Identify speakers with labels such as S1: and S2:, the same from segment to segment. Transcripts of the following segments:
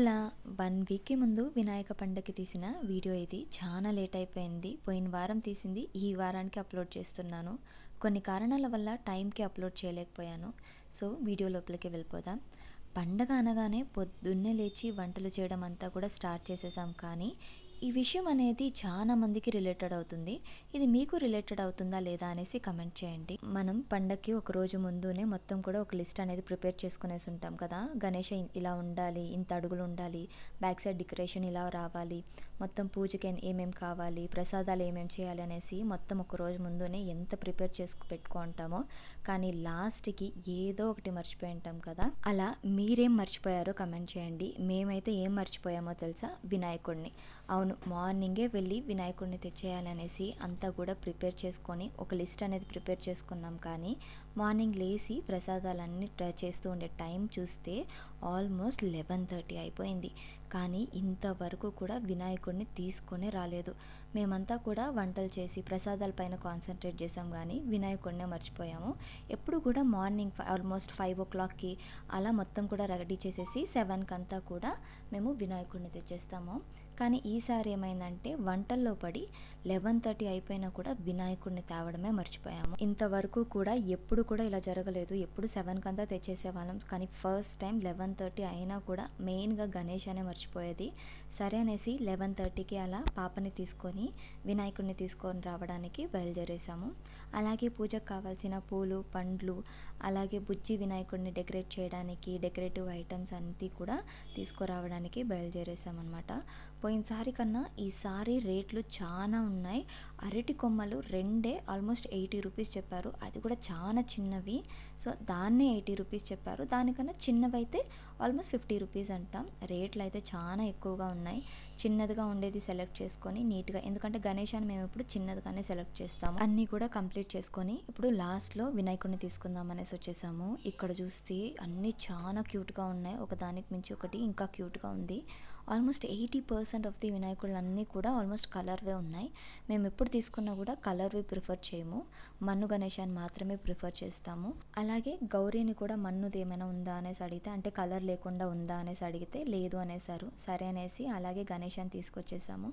S1: హోలా one వీక్కి ముందు వినాయక పండగకి తీసిన వీడియో ఇది. చాలా లేట్ అయిపోయింది. పోయిన వారం తీసింది. ఈ వారానికి అప్లోడ్ చేస్తున్నాను. కొన్ని కారణాల వల్ల టైంకి అప్లోడ్ చేయలేకపోయాను. సో వీడియో లోపలికి వెళ్ళిపోదాం. పండగ అనగానే పొద్దున్నే లేచి వంటలు చేయడం అంతా కూడా స్టార్ట్ చేసేసాం. కానీ ఈ విషయం అనేది చాలా మందికి రిలేటెడ్ అవుతుంది. ఇది మీకు రిలేటెడ్ అవుతుందా లేదా అనేసి కమెంట్ చేయండి. మనం పండగకి ఒక రోజు ముందునే మొత్తం కూడా ఒక లిస్ట్ అనేది ప్రిపేర్ చేసుకునేసి ఉంటాం కదా. గణేష ఇలా ఉండాలి ఇంత అడుగులు ఉండాలి బ్యాక్ సైడ్ డెకరేషన్ ఇలా రావాలి మొత్తం పూజకి ఏమేమి కావాలి ప్రసాదాలు ఏమేమి చేయాలి అనేసి మొత్తం ఒక రోజు ముందునే ఎంత ప్రిపేర్ చేసుకు పెట్టుకుంటామో కానీ లాస్ట్కి ఏదో ఒకటి మర్చిపోయి ఉంటాం కదా. అలా మీరేం మర్చిపోయారో కమెంట్ చేయండి. మేమైతే ఏం మర్చిపోయామో తెలుసా? వినాయకుడిని. అవును మార్నింగే వెళ్ళి వినాయకుడిని తెచ్చేయాలనేసి అంతా కూడా ప్రిపేర్ చేసుకొని ఒక లిస్ట్ అనేది ప్రిపేర్ చేసుకున్నాం. కానీ మార్నింగ్ లేచి ప్రసాదాలన్నీ చేస్తూ ఉండే టైం చూస్తే ఆల్మోస్ట్ లెవెన్ థర్టీ అయిపోయింది. కానీ ఇంతవరకు కూడా వినాయకుడిని తీసుకొని రాలేదు. మేమంతా కూడా వంటలు చేసి ప్రసాదాల పైన కాన్సన్ట్రేట్ చేసాం కానీ వినాయకుడినే మర్చిపోయాము. ఎప్పుడు కూడా మార్నింగ్ ఆల్మోస్ట్ ఫైవ్ ఓ క్లాక్కి అలా మొత్తం కూడా రెడీ చేసేసి సెవెన్కి అంతా కూడా మేము వినాయకుడిని తెచ్చేస్తాము. కానీ ఈసారి ఏమైందంటే వంటల్లో పడి లెవెన్ థర్టీ అయిపోయినా కూడా వినాయకుడిని తేవడమే మర్చిపోయాము. ఇంతవరకు కూడా ఎప్పుడు కూడా ఇలా జరగలేదు. ఎప్పుడు సెవెన్కి అంతా తెచ్చేసే వాళ్ళం కానీ ఫస్ట్ టైం లెవెన్ థర్టీ అయినా కూడా మెయిన్గా గణేష్ అనే మర్చిపోయేది. సరే అనేసి లెవెన్ థర్టీకి అలా పాపని తీసుకొని వినాయకుడిని తీసుకొని రావడానికి బయలుదేరేసాము అలాగే పూజకు కావాల్సిన పూలు పండ్లు అలాగే బుజ్జి వినాయకుడిని డెకరేట్ చేయడానికి డెకరేటివ్ ఐటమ్స్ అన్నీ కూడా తీసుకురావడానికి బయలుదేరేసామన్నమాట పోయినసారి కన్నా ఈసారి రేట్లు చాలా ఉన్నాయి. అరటి కొమ్మలు రెండే ఆల్మోస్ట్ ఎయిటీ రూపీస్ చెప్పారు. అది కూడా చాలా చిన్నవి. సో దాన్నే ఎయిటీ రూపీస్ చెప్పారు. దానికన్నా చిన్నవి అయితే ఆల్మోస్ట్ ఫిఫ్టీ రూపీస్ అంటాం. రేట్లు అయితే చాలా ఎక్కువగా ఉన్నాయి. చిన్నదిగా ఉండేది సెలెక్ట్ చేసుకొని నీట్గా ఎందుకంటే గణేశాన్ని మేము ఇప్పుడు చిన్నదిగానే సెలెక్ట్ చేస్తాము. అన్నీ కూడా కంప్లీట్ చేసుకొని ఇప్పుడు లాస్ట్లో వినాయకుడిని తీసుకుందాం అనేసి వచ్చేసాము. ఇక్కడ చూస్తే అన్నీ చాలా క్యూట్గా ఉన్నాయి. ఒక దానికి మించి ఒకటి ఇంకా క్యూట్గా ఉంది. Almost eighty percent of the వినాయకులు అన్నీ కూడా ఆల్మోస్ట్ కలర్వే ఉన్నాయి. మేము ఎప్పుడు తీసుకున్నా కూడా కలర్వి ప్రిఫర్ చేయము. మన్ను గణేశాన్ని మాత్రమే ప్రిఫర్ చేస్తాము. అలాగే గౌరీని కూడా మన్నుది ఏమైనా ఉందా అనేసి అడిగితే అంటే కలర్ లేకుండా ఉందా అనేసి అడిగితే లేదు అనేసారు సరే అనేసి అలాగే గణేశాన్ని తీసుకొచ్చేసాము.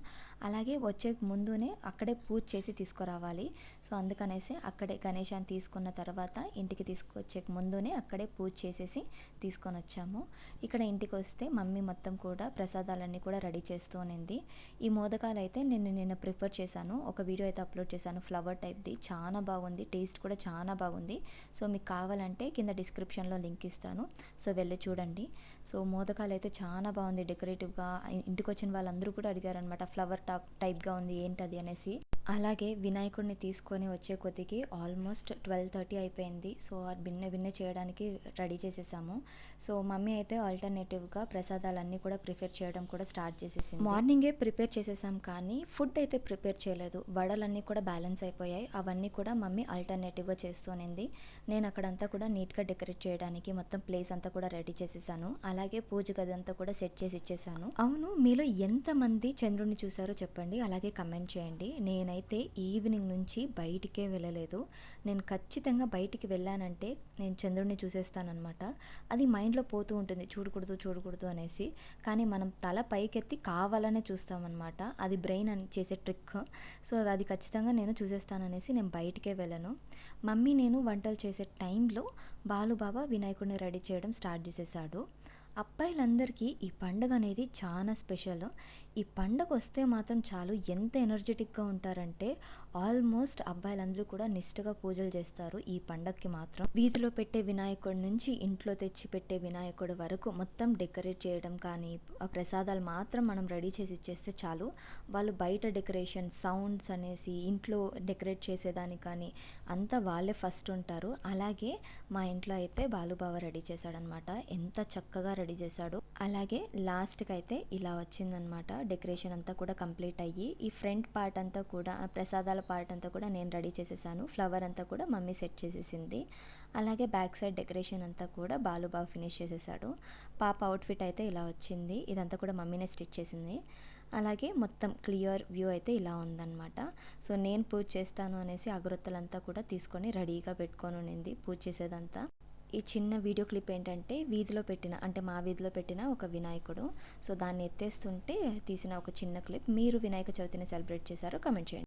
S1: అలాగే వచ్చే ముందునే అక్కడే పూజ చేసి తీసుకురావాలి. సో అందుకనేసి అక్కడే గణేశాన్ని తీసుకున్న తర్వాత ఇంటికి తీసుకొచ్చే ముందునే అక్కడే పూజ చేసేసి తీసుకొని వచ్చాము ఇక్కడ ఇంటికి వస్తే మమ్మీ మొత్తం కూడా ప్రసాదాలన్నీ కూడా రెడీ చేస్తూ ఉన్నింది ఈ మోదకాలు అయితే నేను నిన్న ప్రిఫర్ చేశాను. ఒక వీడియో అయితే అప్లోడ్ చేశాను. ఫ్లవర్ టైప్ది. చాలా బాగుంది. టేస్ట్ కూడా చాలా బాగుంది. సో మీకు కావాలంటే కింద డిస్క్రిప్షన్లో లింక్ ఇస్తాను. సో వెళ్ళి చూడండి. సో మోదకాలు అయితే చాలా బాగుంది. డెకరేటివ్గా ఇంటికి వచ్చిన వాళ్ళందరూ కూడా అడిగారనమాట ఫ్లవర్ టాప్ టైప్గా ఉంది ఏంటది? అనేసి. అలాగే వినాయకుడిని తీసుకొని వచ్చే కొద్దికి ఆల్మోస్ట్ ట్వెల్వ్ థర్టీ అయిపోయింది. సో భిన్న భిన్న చేయడానికి రెడీ చేసేసాము. సో మమ్మీ అయితే ఆల్టర్నేటివ్గా ప్రసాదాలన్నీ కూడా ప్రిపేర్ చేయడం కూడా స్టార్ట్ చేసేసింది. మార్నింగే ప్రిపేర్ చేసేసాం కానీ ఫుడ్ అయితే ప్రిపేర్ చేయలేదు. వడలన్నీ కూడా బ్యాలెన్స్ అయిపోయాయి. అవన్నీ కూడా మమ్మీ ఆల్టర్నేటివ్గా చేస్తూనింది. నేను అక్కడంతా కూడా నీట్గా డెకరేట్ చేయడానికి మొత్తం ప్లేస్ అంతా కూడా రెడీ చేసేసాను. అలాగే పూజ గది అంతా కూడా సెట్ చేసి ఇచ్చేసాను. అవును మీలో ఎంతమంది చంద్రుడిని చూసారో చెప్పండి. అలాగే కమెంట్ చేయండి. నేనైతే అయితే ఈవినింగ్ నుంచి బయటికే వెళ్ళలేదు. నేను ఖచ్చితంగా బయటికి వెళ్ళానంటే నేను చంద్రుడిని చూసేస్తానమాట అది మైండ్లో పోతూ ఉంటుంది. చూడకూడదు చూడకూడదు అనేసి. కానీ మనం తల పైకెత్తి కావాలనే చూస్తామన్నమాట. అది బ్రెయిన్ అని చేసే ట్రిక్. సో అది ఖచ్చితంగా నేను చూసేస్తాననేసి నేను బయటికే వెళ్ళను. మమ్మీ నేను వంటలు చేసే టైంలో బాలుబాబా వినాయకుడిని రెడీ చేయడం స్టార్ట్ చేసేసాడు. అబ్బాయిలందరికీ ఈ పండుగ అనేది చాలా స్పెషల్. ఈ పండగ వస్తే మాత్రం చాలు ఎంత ఎనర్జెటిక్గా ఉంటారంటే ఆల్మోస్ట్ అబ్బాయిలందరూ కూడా నిష్ఠగా పూజలు చేస్తారు ఈ పండగకి మాత్రం. వీధిలో పెట్టే వినాయకుడి నుంచి ఇంట్లో తెచ్చి పెట్టే వినాయకుడి వరకు మొత్తం డెకరేట్ చేయడం కానీ ప్రసాదాలు మాత్రం మనం రెడీ చేసి ఇచ్చేస్తే చాలు. వాళ్ళు బయట డెకరేషన్ సౌండ్స్ అనేసి ఇంట్లో డెకరేట్ చేసేదానికి కానీ అంతా వాళ్ళే ఫస్ట్ ఉంటారు. అలాగే మా ఇంట్లో అయితే బాలుబావ రెడీ చేశాడనమాట. ఎంత చక్కగా రెడీ రెడీ చేశాడు. అలాగే లాస్ట్కి అయితే ఇలా వచ్చిందనమాట డెకరేషన్ అంతా కూడా కంప్లీట్ అయ్యి ఈ ఫ్రంట్ పార్ట్ అంతా కూడా ప్రసాదాల పార్ట్ అంతా కూడా నేను రెడీ చేసేసాను. ఫ్లవర్ అంతా కూడా మమ్మీ సెట్ చేసేసింది. అలాగే బ్యాక్ సైడ్ డెకరేషన్ అంతా కూడా బాలు బాగా ఫినిష్ చేసేసాడు. పాప అవుట్ఫిట్ అయితే ఇలా వచ్చింది. ఇదంతా కూడా మమ్మీనే స్టిచ్ చేసింది. అలాగే మొత్తం క్లియర్ వ్యూ అయితే ఇలా ఉందన్నమాట. సో నేను పూజ చేస్తాను అనేసి అగరొత్తులంతా కూడా తీసుకొని రెడీగా పెట్టుకొని ఉండింది పూజ చేసేదంతా. ఈ చిన్న వీడియో క్లిప్ ఏంటంటే వీధిలో పెట్టిన అంటే మా వీధిలో పెట్టిన ఒక వినాయకుడు. సో దాన్ని ఎత్తేస్తుంటే తీసిన ఒక చిన్న క్లిప్. మీరు వినాయక చవితిని సెలబ్రేట్ చేశారో కమెంట్ చేయండి.